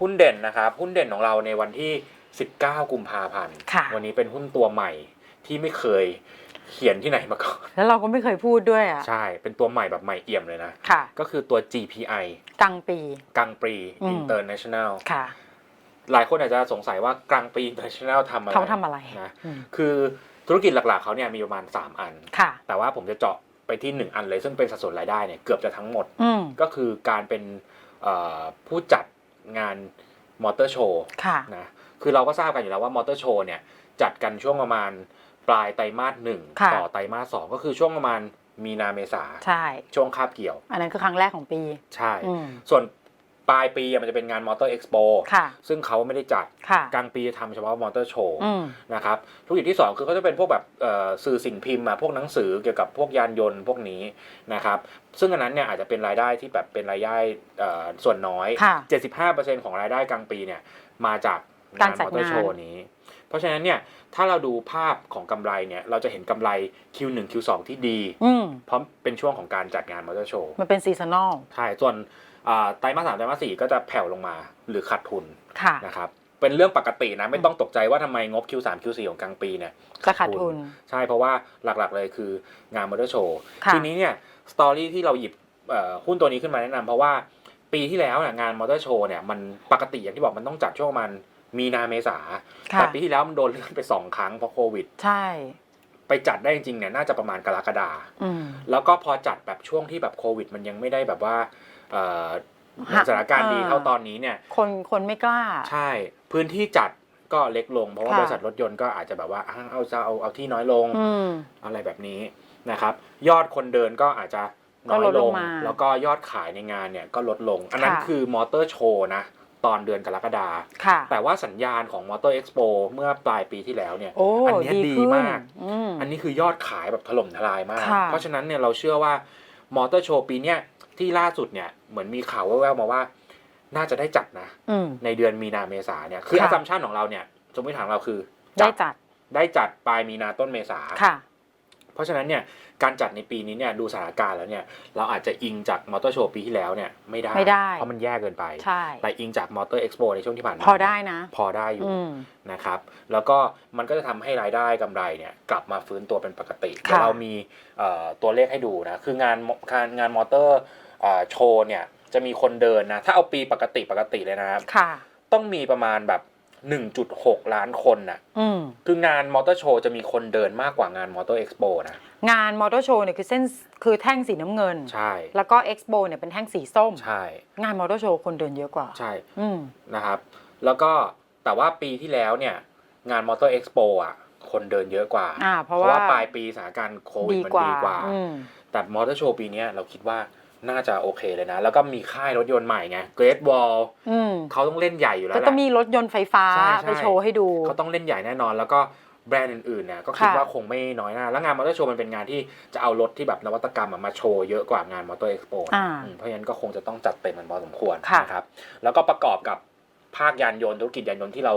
หุ้นเด่นนะครับหุ้นเด่นของเราในวันที่ 19 กุมภาพันธ์ค่ะ วันนี้เป็นหุ้นตัวใหม่ที่ไม่เคยเขียนที่ไหนมาก่อนแล้วเราก็ไม่เคยพูดด้วยอะ ใช่เป็นตัวใหม่แบบใหม่เอี่ยมเลยนะ ค่ะ ก็คือตัว GPI กลางปี กังปรี อืม International ค่ะหลายคนอาจจะสงสัยว่ากังปรี International ทำอะไรเขาทำอะไรนะอืมคือธุรกิจหลักๆเขาเนี่ยมีประมาณ 3 อัน ค่ะ แต่ว่าผมจะเจาะ ไปที่ 1 อันเลยซึ่งเป็นสัดส่วนรายได้เนี่ยเกือบจะทั้งหมด อืมก็คือการเป็นเอ่อผู้จัดงานมอเตอร์โชว์ค่ะ นะคือเราก็ทราบกันอยู่แล้วว่ามอเตอร์โชว์เนี่ยจัดกันช่วงประมาณปลายไตรมาสหนึ่งค่ะ ต่อไตรมาสสองก็คือช่วงประมาณมีนาเมษาใช่ ช่วงคาบเกี่ยว อันนั้นคือครั้งแรกของปี ใช่ อืม ส่วน ปลายปีอะมันจะเป็นงานมอเตอร์เอ็กซ์โปค่ะ ซึ่งเขาไม่ได้จัด ค่ะ กลางปีจะทำเฉพาะมอเตอร์โชว์อืม นะครับธุรกิจที่ 2 คือเขาจะเป็นพวกแบบเอ่อสื่อสิ่งพิมพ์อะพวกหนังสือเกี่ยวกับพวกยานยนต์พวกนี้นะครับซึ่งอันนั้นเนี่ยอาจจะเป็นรายได้ที่แบบเป็นรายได้เอ่อส่วนน้อย ค่ะ75%ของรายได้กลางปีเนี่ยมาจากกางารนจัดมอเตอร์งานโชว์นี้ เพราะฉะนั้นเนี่ยถ้าเราดูภาพของกำไรเนี่ยเราจะเห็นกำไร Q1 Q2 ที่ดีอืมเพราะเป็นช่วงของการจัดงานมอเตอร์โชว์มันเป็นซีซันอลใช่ส่วนอ่าไตรมาสสามไตรมาสสี่ก็จะแผ่วลงมาหรือขาดทุนค่ะนะครับเป็นเรื่องปกตินะไม่ต้องตกใจว่าทำไมงบ Q3 Q4 ของกลางปีเนี่ยจะขาดทุน ใช่เพราะว่าหลักๆเลยคืองานมอเตอร์โชว์ค่ะทีนี้เนี่ยสตอรี่ที่เราหยิบเอ่อหุ้นตัวนี้ขึ้นมาแนะนำเพราะว่าปีที่แล้วเนี่ยงานมอเตอร์โชว์เนี่ยมันปกติอย่างที่บอกมันต้องจัดช่วงประมัน มีนาเมษาค่ะแต่ปีที่แล้วมันโดนเลื่อนไปสองครั้งเพราะโควิด ใช่ ไปจัดได้จริงๆเนี่ยน่าจะประมาณกรกฎาอืมแล้วก็พอจัดแบบช่วงที่แบบโควิด มันยังไม่ได้แบบว่าเอ่อฮะสถานการณ์ดีอ่าเท่าตอนนี้เนี่ย คนคนไม่กล้า ใช่ พื้นที่จัดก็เล็กลง เพราะว่าค่ะบริษัทรถยนต์ก็อาจจะแบบว่าอะเอาจะเอาเอาที่น้อยลงอืมอะไรแบบนี้นะครับ ยอดคนเดินก็อาจจะน้อยก็ลดลลงงมาแล้วก็ยอดขายในงานเนี่ยก็ลดลง อันนั้นค่ะคือมอเตอร์โชว์นะ ตอนเดือนกรกฎาค่ะ แต่ว่าสัญญาณของมอเตอร์เอ็กซ์โปเมื่อปลายปีที่แล้วเนี่ยโอ้อันเนี้ยดีขึ้นมาก อืม อันนี้คือยอดขายแบบถล่มทลายมาก ค่ะ เพราะฉะนั้นเนี่ยเราเชื่อว่ามอเตอร์โชว์ปีเนี้ยที่ล่าสุดเนี่ยเหมือนมีข่าวแว่วๆมาว่า น่าจะได้จัดนะ อืม ในเดือนมีนาเมษาเนี่ยคือค่ะอัซัมชันของเราเนี่ยสมมติฐานของเราคือได้จัด ได้จัดปลายมีนาต้นเมษา ค่ะ เพราะฉะนั้นเนี่ยการจัดในปีนี้เนี่ยดูสถานการณ์แล้วเนี่ยเราอาจจะอิงจากมอเตอร์โชว์ปีที่แล้วเนี่ยไม่ได้ ไม่ได้เพราะมันแย่เกินไป ใช่ แต่อิงจากมอเตอร์เอ็กซ์โปในช่วงที่ผ่านมาพอได้นะ พอได้อยู่อืมนะครับแล้วก็มันก็จะทำให้รายได้กำไรเนี่ยกลับมาฟื้นตัวเป็นปกติค่ะเดี๋ยวเรามีเอ่อตัวเลขให้ดูนะคืองานงานงานมอเตอร์เอ่อโชว์เนี่ยจะมีคนเดินนะถ้าเอาปีปกติปกติเลยนะครับค่ะต้องมีประมาณแบบ 1.6 ล้านคนน่ะอืม คืองานมอเตอร์โชว์จะมีคนเดินมากกว่างานมอเตอร์เอ็กซ์โปนะ งานมอเตอร์โชว์เนี่ยคือเส้นคือแท่งสีน้ำเงิน ใช่ แล้วก็เอ็กซ์โปเนี่ยเป็นแท่งสีส้ม ใช่ งานมอเตอร์โชว์คนเดินเยอะกว่า ใช่ อืม นะครับ แล้วก็แต่ว่าปีที่แล้วเนี่ย งานมอเตอร์เอ็กซ์โปอะ คนเดินเยอะกว่า อ่าเพเพราะราะว่า ว่าปลายปีสถานการณ์โควิดดีมันกว่าดีกว่า อืม แต่มอเตอร์โชว์ปีเนี้ยเราคิดว่า น่าจะโอเคเลยนะ แล้วก็มีค่ายรถยนต์ใหม่ไง Great Wall อืมเขาต้องเล่นใหญ่อยู่แล้ก็วแหต้องละมีรถยนต์ไฟฟ้าใช่ใช่ไปโชว์ให้ดู เขาต้องเล่นใหญ่แน่นอน แล้วก็แบรนด์อื่นๆเนี่ยก็คิดค่ะว่าคงไม่น้อยหน้า แล้วงานมอเตอร์โชว์มันเป็นงานที่จะเอารถที่แบบนวัตกรรมอะมาโชว์เยอะกว่างานมอเตอร์เอ็กซ์โปอ่าเพราะฉะนั้นก็คงจะต้องจัดเต็มมันพอสมควรค่ะนะครับแล้วก็ประกอบกับภาคยานยนต์ธุรกิจยานยนต์ที่เรา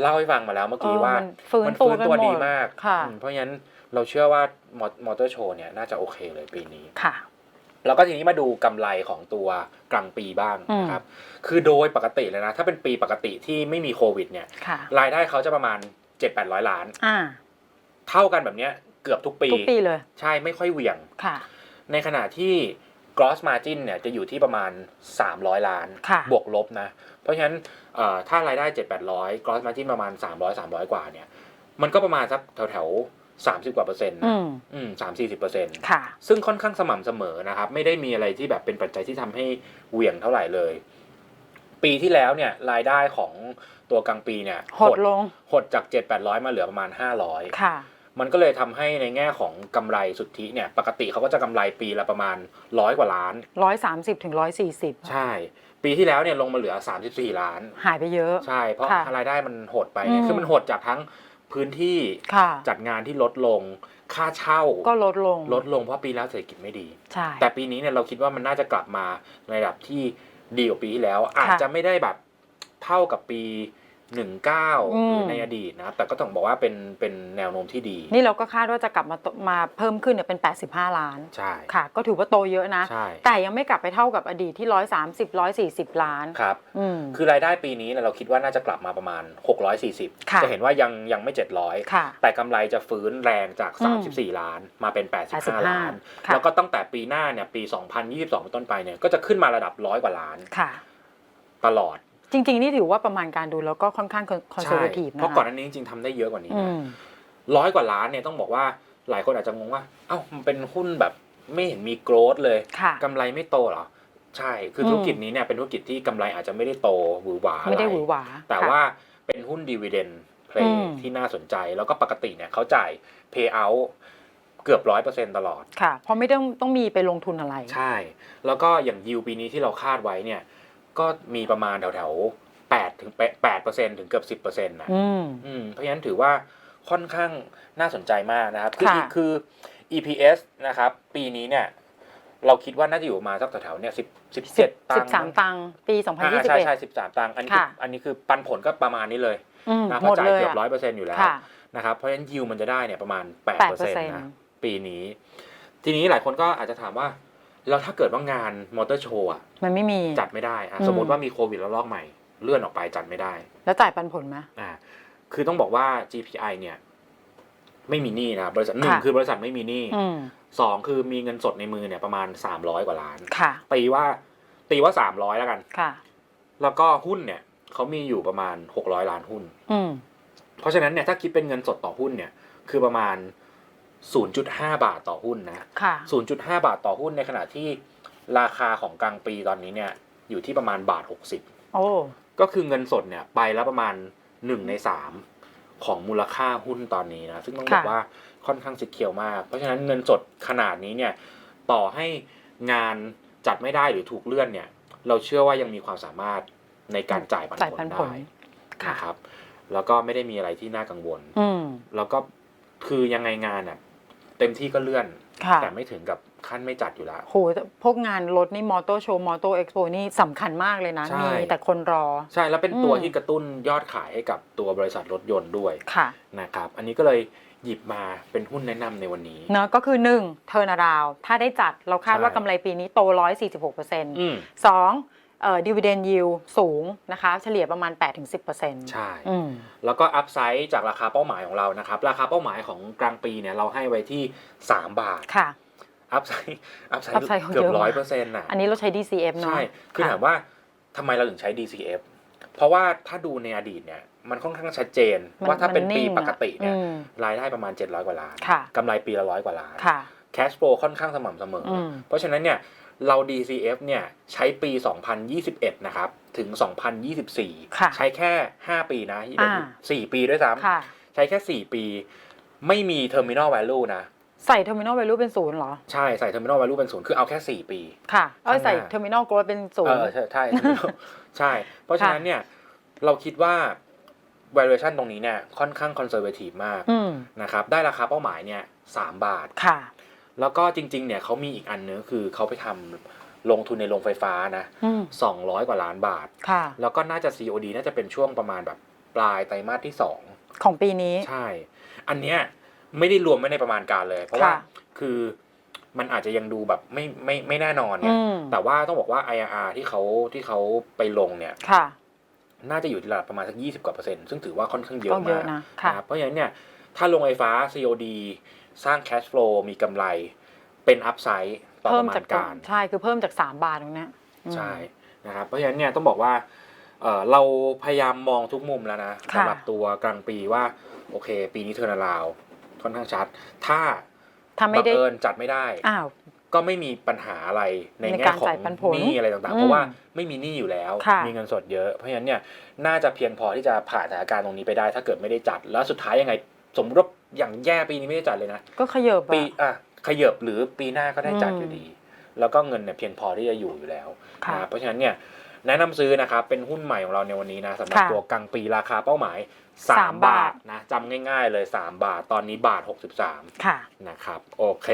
เล่าให้ฟังมาแล้วเมื่อกี้ว่าเออมันฟื้นมันตัวฟื้นกันตัวหมดีดมากค่ะอืมเพราะฉะนั้นเราเชื่อว่ามอเตอร์โชว์เนี่ยน่าจะโอเคเลยปีนี้ค่ะ แล้วก็ทีนี้มาดูกำไรของตัวกลางปีบ้างนะครับ คือโดยปกติเลยนะ ถ้าเป็นปีปกติที่ไม่มีโควิด เนี่ยค่ะรายได้เขาจะประมาณ7-800ล้านอ่าเท่ากันแบบเนี้ยเกือบทุกปีทุกปีเลย ใช่ไม่ค่อยเหวี่ยงค่ะในขณะที่ gross margin เนี่ยจะอยู่ที่ประมาณ 300 ล้านค่ะบวกลบนะ เพราะฉะนั้นเอ่อถ้ารายได้ 7-800 gross margin ประมาณ 300 300 กว่าเนี่ย มันก็ประมาณสักแถวแถวๆ 30 กว่าเปอร์เซ็นต์อืนะมอืมสามสี่สิบเปอร์เซ็นต์ค่ะซึ่งค่อนข้างสม่ำเสมอนะครับ ไม่ได้มีอะไรที่แบบเป็นปัจจัยที่ทำให้เหวี่ยงเท่าไหร่เลย ปีที่แล้วเนี่ยรายได้ของตัวกลางปีเนี่ยหดลงหดจาก 7 8 0 0 มาเหลือประมาณ 500ค่ะมันก็เลยทำให้ในแง่ของกำไรสุทธิเนี่ย ปกติเขาก็จะกำไรปีละประมาณร้อยกว่าล้านร้อยสามสิบถึงร้อยสี่สิบใช่ ปีที่แล้วเนี่ยลงมาเหลือ 34 ล้าน หายไปเยอะ ใช่ เพราะค่ะรายได้มันหดไปเนี่ยอืมคือมันหดจากทั้ง พื้นที่ค่ะ จัดงานที่ลดลง ค่าเช่าก็ลดลง ลดลงเพราะปีแล้วเศรษฐกิจไม่ดี ใช่ แต่ปีนี้เนี่ยเราคิดว่ามันน่าจะกลับมาในระดับที่ดีกว่าปีที่แล้ว อาจจะไม่ได้แบบเท่ากับปี 19อืมหรือในอดีตนะครับแต่ก็ต้องบอกว่าเป็นเป็นแนวโน้มที่ดี นี่เราก็คาดว่าจะกลับมาโตมาเพิ่มขึ้นเนี่ยเป็น 85 ล้านใช่ค่ะ ก็ถือว่าโตเยอะนะใช่แต่ยังไม่กลับไปเท่ากับอดีตที่ 130 140 ล้านครับอืมคือรายได้ปีนี้เนี่ยเราคิดว่าน่าจะกลับมาประมาณ 640ค่ะจะเห็นว่ายังยังไม่ 700ค่ะแต่กำไรจะฟื้นแรงจากอืม34 ล้านมาเป็น 85 85ล้านค่ะแล้วก็ตั้งแต่ปีหน้าเนี่ยปี 2022เป็นต้นไปเนี่ยก็จะขึ้นมาระดับร้อยกว่าล้านค่ะตลอด จริง ๆ นี่ถือว่าประมาณการดูแล้วก็ค่อนข้างคอนเซอใช่ร์เวทีฟนะเพราะก่อนหน้านี้จริงๆทำได้เยอะกว่านี้อืนะมร้อยกว่าล้านเนี่ยต้องบอกว่าหลายคนอาจจะงงว่า เอ้ามันเป็นหุ้นแบบไม่เห็นมีโกรธเลยค่ะกำไรไม่โตเหรอ ใช่ คืออมธุรกิจนี้เนี่ยเป็นธุรกิจที่กำไรอาจจะไม่ได้โตหวือหวาไม่ได้อะหวือหวา แต่ค่ะว่าเป็นหุ้นดีเวเดนเพลอืย์มที่น่าสนใจ แล้วก็ปกติเนี่ยเขาจ่าย Payout เกือบร้อยเปอร์เซ็นตลอด ค่ะ เพราะไม่ต้องต้องมีไปลงทุนอะไร ใช่ แล้วก็อย่างยิวปีนี้ที่เราคาดไว้เนี่ย ก็มีประมาณแถวๆแปดถึงแปดเปอร์เซ็นถึงเกือบสิบเปอร์เซ็นต์นะอืมอืมเพราะฉะนั้นถือว่าค่อนข้างน่าสนใจมากนะครับ คือค่ะคือ EPS นะครับ ปีนี้เนี่ย เราคิดว่าน่าจะอยู่ประมาณสักแถวๆเนี่ยสิบสิบเจ็ดตังค์13ตังค์ปีอ่าใช่ใช่2021สิบสามตังค์อันนี้คือค่ะอันนี้คือปันผลก็ประมาณนี้เลยอืมนะเพหมราะดจ่ายเลยเกือบอะร้อยเปอร์เซ็นต์อยู่แล้วค่ะนะครับเพราะฉะนั้นยิวมันจะได้เนี่ยประมาณแปดเปอร์เซ็นต์นะ8%ปีนี้ ทีนี้หลายคนก็อาจจะถามว่า แล้วถ้าเกิดว่างานมอเตอร์โชว์อะมันไม่มี จัดไม่ได้อะอืม สมมติว่ามีโควิดแล้วลอกใหม่ เลื่อนออกไปจัดไม่ได้แล้วจ่ายปันผลไหม อ่าคือต้องบอกว่า GPI เนี่ย ไม่มีหนี้นะครับบริษัทหนึ่งค่ะ คือบริษัทไม่มีหนี้อืมสองคือมีเงินสดในมือเนี่ยประมาณ 300 กว่าล้าน ค่ะตีว่า ตีว่า 300 แล้วกัน ค่ะ แล้วก็หุ้นเนี่ยเขามีอยู่ประมาณ 600 ล้านหุ้น อืมเพราะฉะนั้นเนี่ยถ้าคิดเป็นเงินสดต่อหุ้นเนี่ย คือประมาณ 0.5 บาทต่อหุ้นนะค่ะ 0.5 บาทต่อหุ้นในขณะที่ราคาของกลางปีตอนนี้เนี่ยอยู่ที่ประมาณบาท 60 โอ้ก็คือเงินสดเนี่ยไปแล้วประมาณ 1 ใน 3 ของมูลค่าหุ้นตอนนี้นะซึ่งต้องบอกค่ะว่าค่อนข้างสิเคียวมาก เพราะฉะนั้นเงินสดขนาดนี้เนี่ยต่อให้งานจัดไม่ได้หรือถูกเลื่อนเนี่ย เราเชื่อว่ายังมีความสามารถในการจ่ายปันจ่ายผลปันผลได้ค่ะนะครับ แล้วก็ไม่ได้มีอะไรที่น่ากังวลอืมแล้วก็คือยังไงงานอะ เต็มที่ก็เลื่อนแต่ไม่ถึงกับขั้นไม่จัดอยู่แล้ว โหพวกงานรถนี่มอเตอร์โชว์มอเตอร์เอ็กซ์โปนี่สำคัญมากเลยนะมีแต่คนรอ ใช่แล้วเป็นตัวที่กระตุ้นยอดขายให้กับตัวบริษัทรถยนต์ด้วยค่ะ นะครับ อันนี้ก็เลยหยิบมาเป็นหุ้นแนะนำในวันนี้ เนอะก็คือ 1. เทอร์นาราวถ้าได้จัดเราคาดว่ากำไรปีนี้โต 146%อืม 2. ดีเวเดนยิวสูงนะคะ เฉลี่ยประมาณ 8-10%ใช่แล้วก็อัพไซด์จากราคาเป้าหมายของเรานะครับ ราคาเป้าหมายของกลางปีเนี่ยเราให้ไว้ที่ 3 บาทค่ะอัพไซด์อัพไซด์เกือบร้อยเปอร์เซ็นต์อะอันนี้เราใช้ DCF เนาะใช่ คือถามว่าทำไมเราถึงใช้ DCF เพราะว่าถ้าดูในอดีตเนี่ยมันค่อนข้างชัดเจน ว่าถ้าเป็นปีปกติเนี่ยรายได้ประมาณ 700 กว่าล้านกำไรปีละร้อยกว่าล้านแคชโฟลค่อนข้างสม่ำเสมอ เพราะฉะนั้นเนี่ย เรา DCF เนี่ยใช้ปี 2021 นะครับ ถึง 2024ค่ะใช้แค่ 5 ปีนะอ่าสี่ปีด้วยซ้ค่ะำใช้แค่ 4 ปี ไม่มี terminal value นะ ใส่ terminal value เป็นศูนย์เหรอ ใช่ใส่ terminal value เป็นศูนย์คือเอาแค่ 4 ปี ค่ะ เอ้ยข้างหน้าใส่ terminal growth เป็นศูเอนย์อใช่ใช่ terminal ใช่ เพราะฉะนั้นเนี่ยเราคิดว่า valuation ตรงนี้เนี่ยค่อนข้าง conservative มากอืมนะครับได้ราคาเป้าหมายเนี่ย3บาทค่ะ แล้วก็จริงๆ เนี่ยเขามีอีกอันนึงคือเขาไปทำลงทุนในโรงไฟฟ้านะอืม200กว่าล้านบาทค่ะแล้วก็น่าจะ COD น่าจะเป็นช่วงประมาณแบบปลายไตรมาสที่ของปีนี้2ใช่ อันเนี้ยไม่ได้รวมไว้ในประมาณการเลย เพราะว่าค่ะคือมันอาจจะยังดูแบบไม่ไม่ไม่แน่นอนไงอืมแต่ว่าต้องบอกว่า IRR ที่เขาที่เขาไปลงเนี่ยค่ะน่าจะอยู่ที่ระดับประมาณสัก20กว่าเปอร์เซ็นต์ซึ่งถือว่าค่อนข้างเยก็อะเยมาอะกนะค่ะนะครับเพราะฉะนั้นเนี่ย ถ้าลงไฟฟ้า COD สร้าง cash flow มีกำไร เป็น upside ต่อปเพิ่มระมาจากณการ ใช่คือเพิ่มจาก 3 บาทตรงเนี้ยอืม ใช่นะครับเพราะฉะนั้นเนี่ยต้องบอกว่าเอ่อเราพยายามมองทุกมุมแล้วนะค่ะ สำหรับตัวกลางปีว่า โอเค ปีนี้เทอร์นาลาวค่อนข้างชัด ถ้าถ้าไม่บังได้เอิญจัดไม่ได้ อ้าว ก็ไม่มีปัญหาอะไรในในแง่การของจ่ายปันผลหนี้อะไรต่างๆ อืมเพราะว่าไม่มีหนี้อยู่แล้ว ค่ะ มีเงินสดเยอะ เพราะฉะนั้นเนี่ยน่าจะเพียงพอที่จะผ่านสถานการณ์ตรงนี้ไปได้ ถ้าเกิดไม่ได้จัด แล้วสุดท้ายยังไง สมมติว่าอย่างแย่ปีนี้ไม่ได้จัดเลยนะ ก็ขยับปีอะอะขยับหรือปีหน้าก็ได้จัดอืมอยู่ดี แล้วก็เงินเนี่ยเพียงพอที่จะอยู่อยู่แล้วค่ะนะครับเพราะฉะนั้นเนี่ยแนะนำซื้อนะครับเป็นหุ้นใหม่ของเราในวันนี้นะสำหรับค่ะตัวกลางปีราคาเป้าหมาย สาม3 บาบาท ทนะจำง่ายๆเลย 3 บาทตอนนี้บาท 63 ค่ะ นะครับ โอเค